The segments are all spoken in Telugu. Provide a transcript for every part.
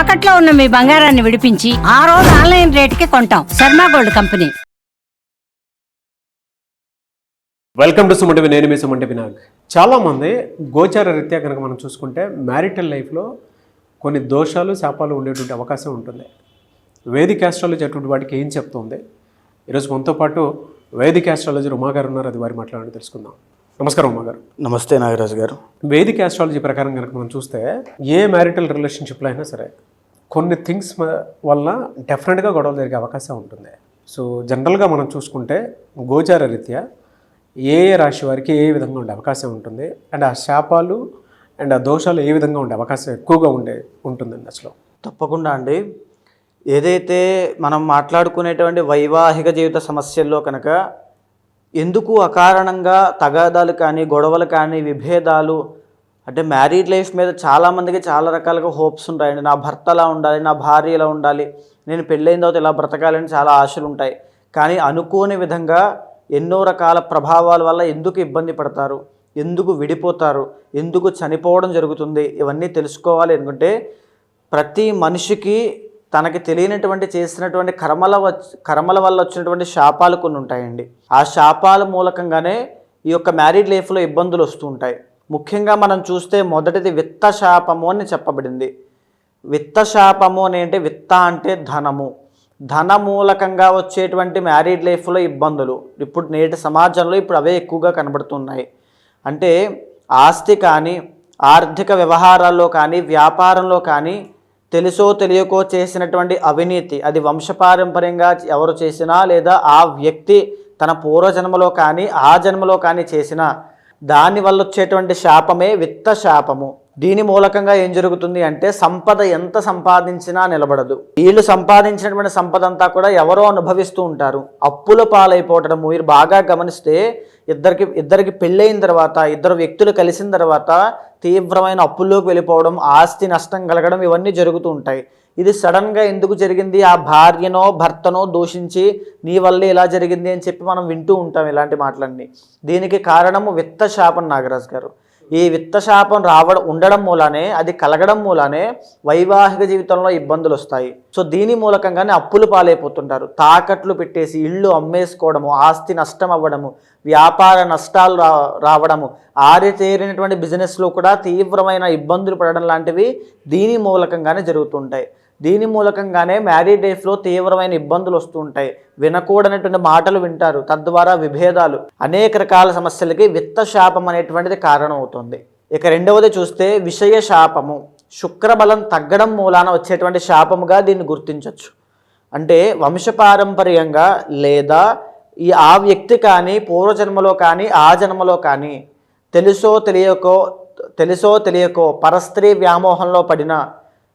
తాకట్లో ఉన్న మీ బంగారాన్ని విడిపించి ఆ రోజు ఆన్లైన్ రేటుకి కొంటాం. Sharma gold company. Welcome to Sumanti నేను మీ సుమంటి వినాగ్ చాలామంది గోచార రీత్యా కనుక మనం చూసుకుంటే మ్యారిటల్ లైఫ్లో కొన్ని దోషాలు శాపాలు ఉండేటువంటి అవకాశం ఉంటుంది. వేదిక ఆస్ట్రాలజీ అటువంటి వాటికి ఏం చెప్తుంది? ఈరోజు మనతో పాటు వేదిక ఆస్ట్రాలజీ ఉమా గారు ఉన్నారు. అది వారి మాట్లాడాలని తెలుసుకుందాం. నమస్కారం ఉమా గారు నమస్తే నాగరాజు గారు. వేదిక ఆస్ట్రాలజీ ప్రకారం కనుక మనం చూస్తే ఏ మ్యారిటల్ రిలేషన్షిప్లో అయినా సరే కొన్ని థింగ్స్ వల్ల డెఫినెట్గా గొడవలు జరిగే అవకాశం ఉంటుంది. సో జనరల్గా మనం చూసుకుంటే గోచార రీత్యా ఏ ఏ రాశి వారికి ఏ విధంగా ఉండే అవకాశం ఉంటుంది? అండ్ ఆ శాపాలు అండ్ ఆ దోషాలు ఏ విధంగా ఉండే అవకాశం ఎక్కువగా ఉండే ఉంటుందండి అసలు? తప్పకుండా అండి. ఏదైతే మనం మాట్లాడుకునేటువంటి వైవాహిక జీవిత సమస్యల్లో కనుక ఎందుకు అకారణంగా తగాదాలు కానీ గొడవలు కానీ విభేదాలు అంటే మ్యారీడ్ లైఫ్ మీద చాలామందికి చాలా రకాలుగా హోప్స్ ఉంటాయండి. నా భర్త ఎలా ఉండాలి నా భార్య ఎలా ఉండాలి నేను పెళ్ళైన తర్వాత ఇలా బ్రతకాలని చాలా ఆశలు ఉంటాయి. కానీ అనుకోని విధంగా ఎన్నో రకాల ప్రభావాల వల్ల ఎందుకు ఇబ్బంది పడతారు ఎందుకు విడిపోతారు ఎందుకు చనిపోవడం జరుగుతుంది ఇవన్నీ తెలుసుకోవాలి అనుకుంటే ప్రతి మనిషికి తనకి తెలియనటువంటి చేసినటువంటి కర్మల కర్మల వల్ల వచ్చినటువంటి శాపాలు కొన్ని ఉంటాయండి. ఆ శాపాల మూలకంగానే ఈ యొక్క మ్యారీడ్ లైఫ్లో ఇబ్బందులు వస్తూ ఉంటాయి. ముఖ్యంగా మనం చూస్తే మొదటిది విత్త శాపము అని చెప్పబడింది. విత్త శాపము అని అంటే విత్త అంటే ధనము. ధన మూలకంగా వచ్చేటువంటి మ్యారీడ్ లైఫ్లో ఇబ్బందులు. ఇప్పుడు నేటి సమాజంలో ఇప్పుడు అవే ఎక్కువగా కనబడుతున్నాయి. అంటే ఆస్తి కానీ ఆర్థిక వ్యవహారాల్లో కానీ వ్యాపారంలో కానీ తెలుసో తెలియకో చేసినటువంటి అవినీతి అది వంశపారంపర్యంగా ఎవరు చేసినా లేదా ఆ వ్యక్తి తన పూర్వజన్మలో కానీ ఆ జన్మలో కానీ చేసినా దాని వల్ల వచ్చేటువంటి శాపమే విత్త శాపము. దీని మూలకంగా ఏం జరుగుతుంది అంటే సంపద ఎంత సంపాదించినా నిలబడదు. వీళ్ళు సంపాదించినటువంటి సంపద అంతా కూడా ఎవరో అనుభవిస్తూ ఉంటారు. అప్పుల పాలైపోవటం మీరు బాగా గమనిస్తే ఇద్దరికి ఇద్దరికి పెళ్ళైన తర్వాత ఇద్దరు వ్యక్తులు కలిసిన తర్వాత తీవ్రమైన అప్పుల్లోకి వెళ్ళిపోవడం ఆస్తి నష్టం కలగడం ఇవన్నీ జరుగుతూ ఉంటాయి. ఇది సడన్గా ఎందుకు జరిగింది? ఆ భార్యనో భర్తనో దూషించి నీ వల్లే ఇలా జరిగింది అని చెప్పి మనం వింటూ ఉంటాం ఇలాంటి మాటలన్నీ. దీనికి కారణము విత్త శాపం నాగరాజ్ గారు. ఈ విత్త శాపం రావడం ఉండడం మూలానే అది కలగడం మూలానే వైవాహిక జీవితంలో ఇబ్బందులు వస్తాయి. సో దీని మూలకంగానే అప్పులు పాలైపోతుంటారు. తాకట్లు పెట్టేసి ఇళ్ళు అమ్మేసుకోవడము ఆస్తి నష్టం అవ్వడము వ్యాపార నష్టాలు రా రావడము ఆరితేరినటువంటి బిజినెస్లో కూడా తీవ్రమైన ఇబ్బందులు పడడం లాంటివి దీని మూలకంగానే జరుగుతుంటాయి దీని మూలకంగానే మ్యారీడ్ లైఫ్లో తీవ్రమైన ఇబ్బందులు వస్తుంటాయి. వినకూడనటువంటి మాటలు వింటారు. తద్వారా విభేదాలు అనేక రకాల సమస్యలకి విత్త శాపం అనేటువంటిది కారణం అవుతుంది ఇక రెండవది చూస్తే విషయ శాపము. శుక్రబలం తగ్గడం మూలాన వచ్చేటువంటి శాపముగా దీన్ని గుర్తించవచ్చు అంటే వంశపారంపర్యంగా లేదా ఈ ఆ వ్యక్తి కానీ పూర్వజన్మలో కానీ ఆ జన్మలో కానీ తెలుసో తెలియకో తెలుసో తెలియకో పరస్త్రీ వ్యామోహంలో పడిన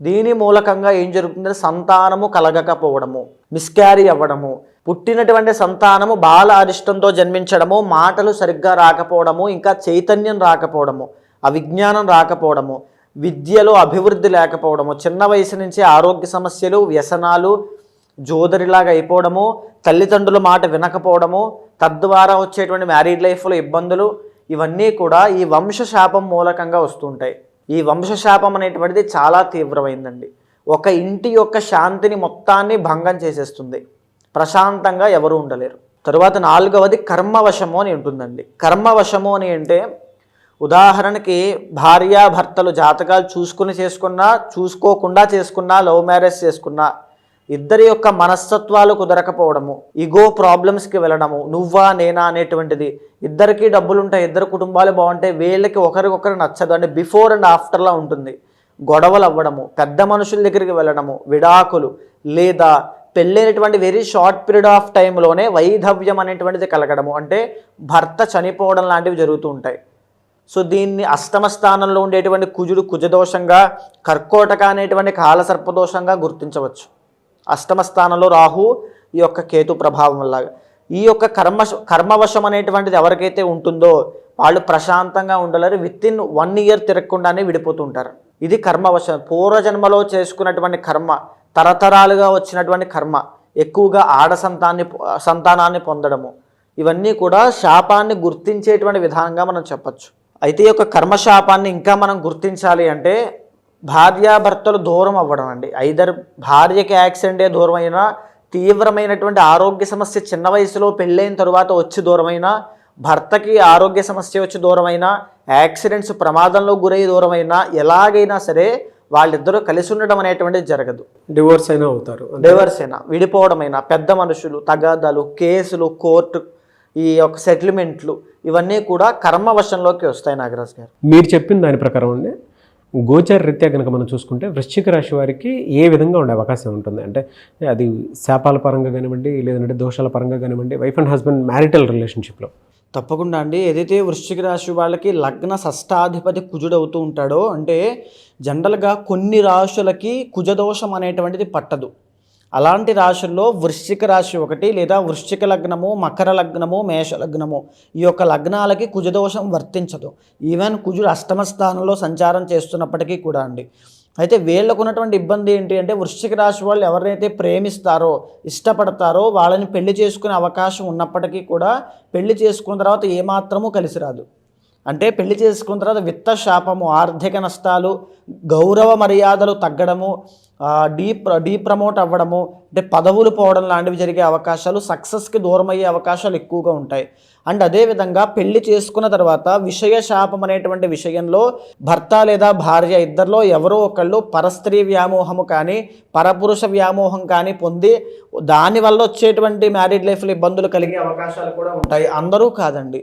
దీని మూలకంగా ఏం జరుగుతుందంటే సంతానము కలగకపోవడము మిస్క్యారీ అవ్వడము పుట్టినటువంటి సంతానము బాల అరిష్టంతో జన్మించడము మాటలు సరిగ్గా రాకపోవడము ఇంకా చైతన్యం రాకపోవడము అవిజ్ఞానం రాకపోవడము విద్యలో అభివృద్ధి లేకపోవడము చిన్న వయసు నుంచి ఆరోగ్య సమస్యలు వ్యసనాలు జోదరిలాగా అయిపోవడము తల్లిదండ్రుల మాట వినకపోవడము తద్వారా వచ్చేటువంటి మ్యారీడ్ లైఫ్లో ఇబ్బందులు ఇవన్నీ కూడా ఈ వంశశాపం మూలకంగా వస్తుంటాయి ఈ వంశశాపం అనేటువంటిది చాలా తీవ్రమైందండి. ఒక ఇంటి యొక్క శాంతిని మొత్తాన్ని భంగం చేసేస్తుంది. ప్రశాంతంగా ఎవరు ఉండలేరు. తరువాత నాలుగవది కర్మవశము అని ఉంటుందండి. కర్మవశము అని అంటే ఉదాహరణకి భార్యాభర్తలు జాతకాలు చూసుకుని చేసుకున్నా చూసుకోకుండా చేసుకున్నా లవ్ మ్యారేజ్ చేసుకున్నా ఇద్దరి యొక్క మనస్తత్వాలు కుదరకపోవడము ఇగో ప్రాబ్లమ్స్కి వెళ్ళడము నువ్వా నేనా అనేటువంటిది. ఇద్దరికి డబ్బులు ఉంటాయి ఇద్దరు కుటుంబాలు బాగుంటాయి వీళ్ళకి ఒకరికొకరు నచ్చదు. అంటే బిఫోర్ అండ్ ఆఫ్టర్లా ఉంటుంది. గొడవలు అవ్వడము పెద్ద మనుషుల దగ్గరికి వెళ్ళడము విడాకులు లేదా పెళ్ళైనటువంటి వెరీ షార్ట్ పీరియడ్ ఆఫ్ టైంలోనే వైధవ్యం అనేటువంటిది కలగడము. అంటే భర్త చనిపోవడం లాంటివి జరుగుతూ ఉంటాయి. సో దీన్ని అష్టమ స్థానంలో ఉండేటువంటి కుజుడు కుజదోషంగా కర్కోటక అనేటువంటి కాలసర్పదోషంగా గుర్తించవచ్చు. అష్టమ స్థానంలో రాహు ఈ యొక్క కేతు ప్రభావం వల్ల. ఈ యొక్క కర్మ కర్మవశం అనేటువంటిది ఎవరికైతే ఉంటుందో వాళ్ళు ప్రశాంతంగా ఉండలేరు విత్ ఇన్ వన్ ఇయర్ తిరగకుండానే విడిపోతుంటారు. ఇది కర్మవశం. పూర్వజన్మలో చేసుకున్నటువంటి కర్మ తరతరాలుగా వచ్చినటువంటి కర్మ ఎక్కువగా ఆడ సంతాన్ని సంతానాన్ని పొందడము ఇవన్నీ కూడా శాపాన్ని గుర్తించేటువంటి విధానంగా మనం చెప్పచ్చు. అయితే ఈ యొక్క కర్మశాపాన్ని ఇంకా మనం గుర్తించాలి అంటే భార్యాభర్తలు దూరం అవ్వడం అండి. ఐదర్ భార్యకి యాక్సిడెంటే దూరం అయినా తీవ్రమైనటువంటి ఆరోగ్య సమస్య చిన్న వయసులో పెళ్ళైన తరువాత వచ్చి దూరమైనా భర్తకి ఆరోగ్య సమస్య వచ్చి దూరమైనా యాక్సిడెంట్స్ ప్రమాదంలో గురై దూరమైనా ఎలాగైనా సరే వాళ్ళిద్దరూ కలిసి ఉండడం అనేటువంటిది జరగదు. డివోర్స్ అయినా అవుతారు. డైవర్స్ అయినా విడిపోవడమైనా పెద్ద మనుషులు తగాదాలు కేసులు కోర్టు ఈ యొక్క సెటిల్మెంట్లు ఇవన్నీ కూడా కర్మవశంలోకి వస్తాయి నాగరాజ్ గారు. మీరు చెప్పిన దాని ప్రకారం అండి. గోచర రీత్యా కనుక మనం చూసుకుంటే వృశ్చిక రాశి వారికి ఏ విధంగా ఉండే అవకాశం ఉంటుంది? అంటే అది శాపాల పరంగా కానివ్వండి లేదంటే దోషాల పరంగా కానివ్వండి వైఫ్ అండ్ హస్బెండ్ మ్యారిటల్ రిలేషన్షిప్లో తప్పకుండా అండి. ఏదైతే వృశ్చిక రాశి వాళ్ళకి లగ్న షష్టాధిపతి కుజుడవుతూ ఉంటాడో అంటే జనరల్గా కొన్ని రాశులకి కుజదోషం అనేటువంటిది పట్టదు. అలాంటి రాశుల్లో వృశ్చిక రాశి ఒకటి లేదా వృశ్చిక లగ్నము మకర లగ్నము మేష లగ్నము. ఈ యొక్క లగ్నాలకి కుజదోషం వర్తించదు. ఈవెన్ కుజుడు అష్టమ స్థానంలో సంచారం చేస్తున్నప్పటికీ కూడా అండి. అయితే వీళ్ళకు ఉన్నటువంటి ఇబ్బంది ఏంటి అంటే వృశ్చిక రాశి వాళ్ళు ఎవరినైతే ప్రేమిస్తారో ఇష్టపడతారో వాళ్ళని పెళ్ళి చేసుకునే అవకాశం ఉన్నప్పటికీ కూడా పెళ్ళి చేసుకున్న తర్వాత ఏమాత్రము కలిసి రాదు. అంటే పెళ్ళి చేసుకున్న తర్వాత విత్త శాపము ఆర్థిక నష్టాలు గౌరవ మర్యాదలు తగ్గడము డీ డీ ప్రమోట్ అవ్వడము అంటే పదవులు పోవడం లాంటివి జరిగే అవకాశాలు సక్సెస్కి దూరం అయ్యే అవకాశాలు ఎక్కువగా ఉంటాయి. అండ్ అదేవిధంగా పెళ్ళి చేసుకున్న తర్వాత విషయ శాపం అనేటువంటి విషయంలో భర్త లేదా భార్య ఇద్దరిలో ఎవరో ఒకళ్ళు పరస్త్రీ వ్యామోహము కానీ పరపురుష వ్యామోహం కానీ పొంది దానివల్ల వచ్చేటువంటి మ్యారీడ్ లైఫ్లో ఇబ్బందులు కలిగే అవకాశాలు కూడా ఉంటాయి. అందరూ కాదండి.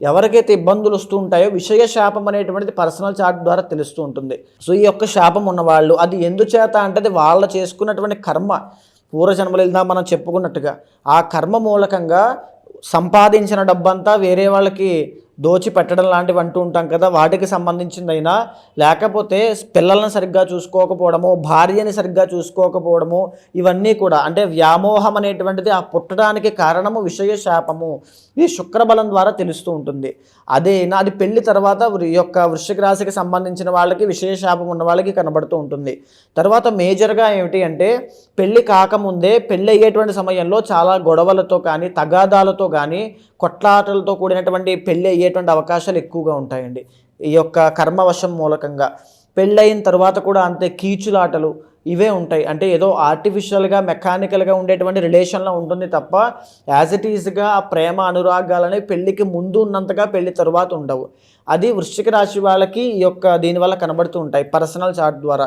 ఎవరికైతే ఇబ్బందులు వస్తూ ఉంటాయో విషయ శాపం అనేటువంటిది పర్సనల్ చార్ట్ ద్వారా తెలుస్తూ ఉంటుంది. సో ఈ యొక్క శాపం ఉన్నవాళ్ళు అది ఎందుచేత అంటే అది వాళ్ళు చేసుకున్నటువంటి కర్మ. పూర్వజన్మలు వెళ్దా మనం చెప్పుకున్నట్టుగా. ఆ కర్మ మూలకంగా సంపాదించిన డబ్బంతా వేరే వాళ్ళకి దోచి పెట్టడం లాంటివి అంటూ ఉంటాం కదా వాటికి సంబంధించిందైనా లేకపోతే పిల్లల్ని సరిగ్గా చూసుకోకపోవడము భార్యని సరిగ్గా చూసుకోకపోవడము ఇవన్నీ కూడా అంటే వ్యామోహం అనేటువంటిది ఆ పుట్టడానికి కారణము విషయ శాపము ఇది శుక్రబలం ద్వారా తెలుస్తూ ఉంటుంది. అదేనా అది పెళ్ళి తర్వాత ఈ యొక్క వృశ్చిక రాశికి సంబంధించిన వాళ్ళకి విషయ శాపం ఉన్న వాళ్ళకి కనబడుతూ ఉంటుంది. తర్వాత మేజర్గా ఏమిటి అంటే పెళ్ళి కాకముందే పెళ్ళి అయ్యేటువంటి సమయంలో చాలా గొడవలతో కానీ తగాదాలతో కానీ కొట్లాటలతో కూడినటువంటి పెళ్ళి అయ్యేటువంటి అవకాశాలు ఎక్కువగా ఉంటాయండి. ఈ యొక్క కర్మవశం మూలకంగా. పెళ్ళయిన తర్వాత కూడా అంతే కీచులాటలు ఇవే ఉంటాయి. అంటే ఏదో ఆర్టిఫిషియల్గా మెకానికల్గా ఉండేటువంటి రిలేషన్లో ఉంటుంది తప్ప యాజ్ ఇట్ ఈజ్గా ఆ ప్రేమ అనురాగాలనే పెళ్ళికి ముందు ఉన్నంతగా పెళ్ళి తర్వాత ఉండవు. అది వృశ్చిక రాశి వాళ్ళకి ఈ యొక్క దీనివల్ల కనబడుతూ ఉంటాయి పర్సనల్ చార్ట్ ద్వారా.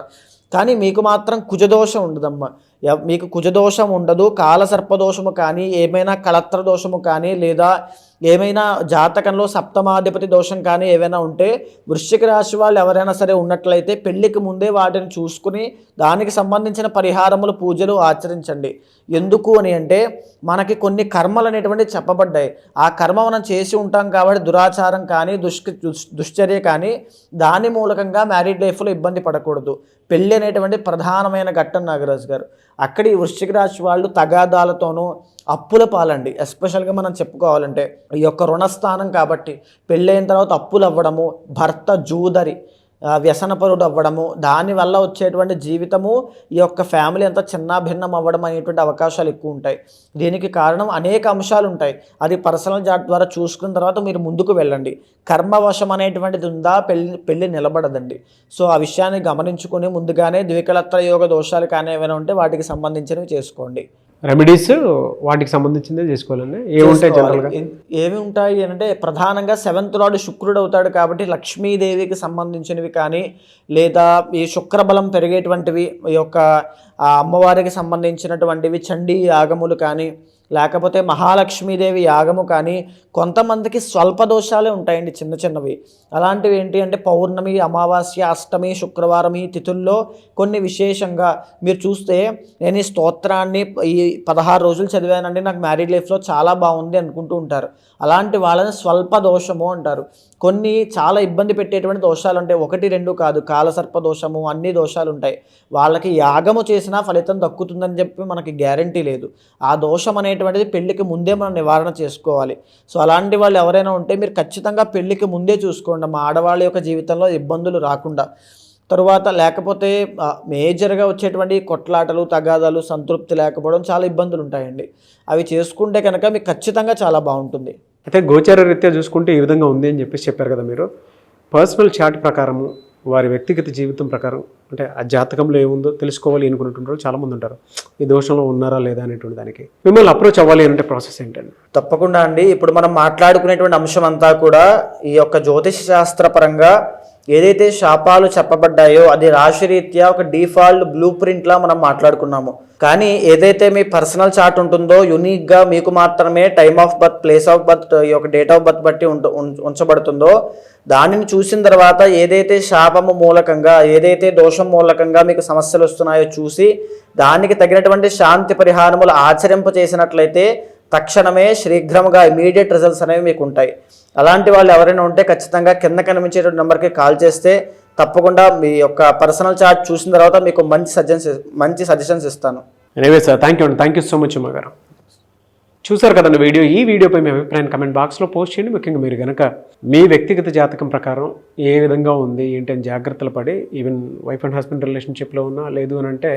కానీ మీకు మాత్రం కుజదోషం ఉండదమ్మా. మీకు కుజదోషం ఉండదు కాలసర్పదోషము కానీ ఏమైనా కళత్ర దోషము కానీ లేదా ఏమైనా జాతకంలో సప్తమాధిపతి దోషం కానీ ఏవైనా ఉంటే వృశ్చిక రాశి వాళ్ళు ఎవరైనా సరే ఉన్నట్లయితే పెళ్ళికి ముందే వాటిని చూసుకుని దానికి సంబంధించిన పరిహారములు పూజలు ఆచరించండి. ఎందుకు అని అంటే మనకి కొన్ని కర్మలు అనేటువంటివి చెప్పబడ్డాయి. ఆ కర్మ మనం చేసి ఉంటాం కాబట్టి దురాచారం కానీ దుష్క దుష్- దుశ్చర్య కానీ దాని మూలకంగా మ్యారీడ్ లైఫ్లో ఇబ్బంది పడకూడదు. పెళ్ళి అనేటువంటి ప్రధానమైన ఘట్టం నాగరాజు గారు. అక్కడ ఈ వృశ్చిక రాశి వాళ్ళు తగాదాలతోనూ అప్పుల పాలండి. ఎస్పెషల్గా మనం చెప్పుకోవాలంటే ఈ యొక్క రుణస్థానం కాబట్టి పెళ్ళైన తర్వాత అప్పులు అవ్వడము భర్త జూదరి వ్యసనపరుడు అవ్వడము దానివల్ల వచ్చేటువంటి జీవితము ఈ యొక్క ఫ్యామిలీ అంతా చిన్న భిన్నం అవ్వడం అనేటువంటి అవకాశాలు ఎక్కువ ఉంటాయి. దీనికి కారణం అనేక అంశాలు ఉంటాయి. అది పర్సనల్ జాట్ ద్వారా చూసుకున్న తర్వాత మీరు ముందుకు వెళ్ళండి. కర్మవశం అనేటువంటిది ఉందా పెళ్ళి పెళ్ళి నిలబడదండి. సో ఆ విషయాన్ని గమనించుకుని ముందుగానే ద్వికలత్ర యోగ దోషాలు కానీ ఏమైనా ఉంటే వాటికి సంబంధించినవి చేసుకోండి. రెమెడీస్ వాటికి సంబంధించిందే చేసుకోవాలండి ఏముంటాయి జనరల్గా ఏమి ఉంటాయి అంటే ప్రధానంగా సెవెంత్ లార్డ్ శుక్రుడు అవుతాడు కాబట్టి లక్ష్మీదేవికి సంబంధించినవి కానీ లేదా ఈ శుక్రబలం పెరిగేటువంటివి ఈ యొక్క అమ్మవారికి సంబంధించినటువంటివి చండీ యాగములు కానీ లేకపోతే మహాలక్ష్మీదేవి యాగము కానీ కొంతమందికి స్వల్ప దోషాలే ఉంటాయండి చిన్న చిన్నవి. అలాంటివి ఏంటి అంటే పౌర్ణమి అమావాస్య అష్టమి శుక్రవారం ఈ తిథుల్లో కొన్ని విశేషంగా మీరు చూస్తే నేను ఈ స్తోత్రాన్ని ఈ పదహారు రోజులు చదివానండి. నాకు మ్యారీడ్ లైఫ్లో చాలా బాగుంది అనుకుంటూ ఉంటారు. అలాంటి వాళ్ళని స్వల్ప దోషము అంటారు. కొన్ని చాలా ఇబ్బంది పెట్టేటువంటి దోషాలు ఉంటాయి ఒకటి రెండు కాదు. కాలసర్ప దోషము అన్ని దోషాలు ఉంటాయి వాళ్ళకి యాగము చేసినా ఫలితం దక్కుతుందని చెప్పి మనకి గ్యారంటీ లేదు. ఆ దోషం అనేటువంటిది పెళ్ళికి ముందే మనం నివారణ చేసుకోవాలి. సో అలాంటి వాళ్ళు ఎవరైనా ఉంటే మీరు ఖచ్చితంగా పెళ్ళికి ముందే చూసుకోండి. మా ఆడవాళ్ళ యొక్క జీవితంలో ఇబ్బందులు రాకుండా. తరువాత లేకపోతే మేజర్గా వచ్చేటువంటి కొట్లాటలు తగాదాలు సంతృప్తి లేకపోవడం చాలా ఇబ్బందులు ఉంటాయండి అవి చేసుకుంటే కనుక మీకు ఖచ్చితంగా చాలా బాగుంటుంది. అయితే గోచర రీత్యా చూసుకుంటే ఈ విధంగా ఉంది అని చెప్పేసి చెప్పారు కదా మీరు. పర్సనల్ చాట్ ప్రకారము వారి వ్యక్తిగత జీవితం ప్రకారం అంటే ఆ జాతకంలో ఏముందో తెలుసుకోవాలి అనుకున్నట్టుంటారు చాలామంది ఉంటారు. ఈ దోషంలో ఉన్నారా లేదా అనేటువంటి దానికి. మిమ్మల్ని అప్రోచ్ అవ్వాలి అంటే ప్రాసెస్ ఏంటండి? తప్పకుండా అండి. ఇప్పుడు మనం మాట్లాడుకునేటువంటి అంశం అంతా కూడా ఈ యొక్క జ్యోతిష శాస్త్రపరంగా ఏదైతే శాపాలు చెప్పబడ్డాయో అది రాశిరీత్యా ఒక డిఫాల్ట్ బ్లూ ప్రింట్లా మనం మాట్లాడుకున్నాము. కానీ ఏదైతే మీ పర్సనల్ చార్ట్ ఉంటుందో యునిక్గా మీకు మాత్రమే time of birth place of birth ఈ యొక్క డేట్ ఆఫ్ బర్త్ బట్టి ఉంట ఉం- ఉంచబడుతుందో దానిని చూసిన తర్వాత ఏదైతే శాపము మూలకంగా ఏదైతే దోషం మూలకంగా మీకు సమస్యలు వస్తున్నాయో చూసి దానికి తగినటువంటి శాంతి పరిహారములు ఆచరింప చేసినట్లయితే తక్షణమే శీఘ్రంగా ఇమీడియట్ రిజల్ట్స్ అనేవి మీకు ఉంటాయి అలాంటి వాళ్ళు ఎవరైనా ఉంటే ఖచ్చితంగా కింద కనిపించేటువంటి నెంబర్కి కాల్ చేస్తే తప్పకుండా మీ యొక్క పర్సనల్ చార్ట్ చూసిన తర్వాత మీకు మంచి సజెషన్స్ మంచి సజెషన్స్ ఇస్తాను. ఎనీవే సార్ థ్యాంక్ యూ అండి. Thank you so much Uma garu. చూసారు కదండి వీడియో? ఈ వీడియోపై మీ అభిప్రాయాన్ని కమెంట్ బాక్స్లో పోస్ట్ చేయండి. ముఖ్యంగా మీరు కనుక మీ వ్యక్తిగత జాతకం ప్రకారం ఏ విధంగా ఉంది ఏంటి అని జాగ్రత్తలు పడి ఈవెన్ వైఫ్ అండ్ హస్బెండ్ రిలేషన్షిప్లో ఉన్నా లేదు అని అంటే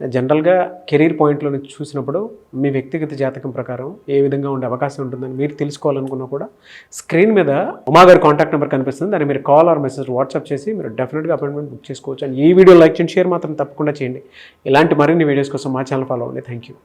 జనరల్గా కెరీర్ పాయింట్లో నుంచి చూసినప్పుడు మీ వ్యక్తిగత జాతకం ప్రకారం ఏ విధంగా ఉండే అవకాశం ఉంటుందని మీరు తెలుసుకోవాలనుకున్నా కూడా స్క్రీన్ మీద ఉమా గారి కాంటాక్ట్ నెంబర్ కనిపిస్తుంది. దాన్ని మీరు కాల్ ఆర్ మెసేజ్ వాట్సాప్ చేసి మీరు డెఫినెట్గా అపాయింట్మెంట్ బుక్ చేసుకోవచ్చు. అండ్ ఈ వీడియో లైక్ చేయండి షేర్ మాత్రం తప్పకుండా చేయండి. ఇలాంటి మరిన్ని వీడియోస్ కోసం మా ఛానల్ ఫాలో అవ్వండి. Thank you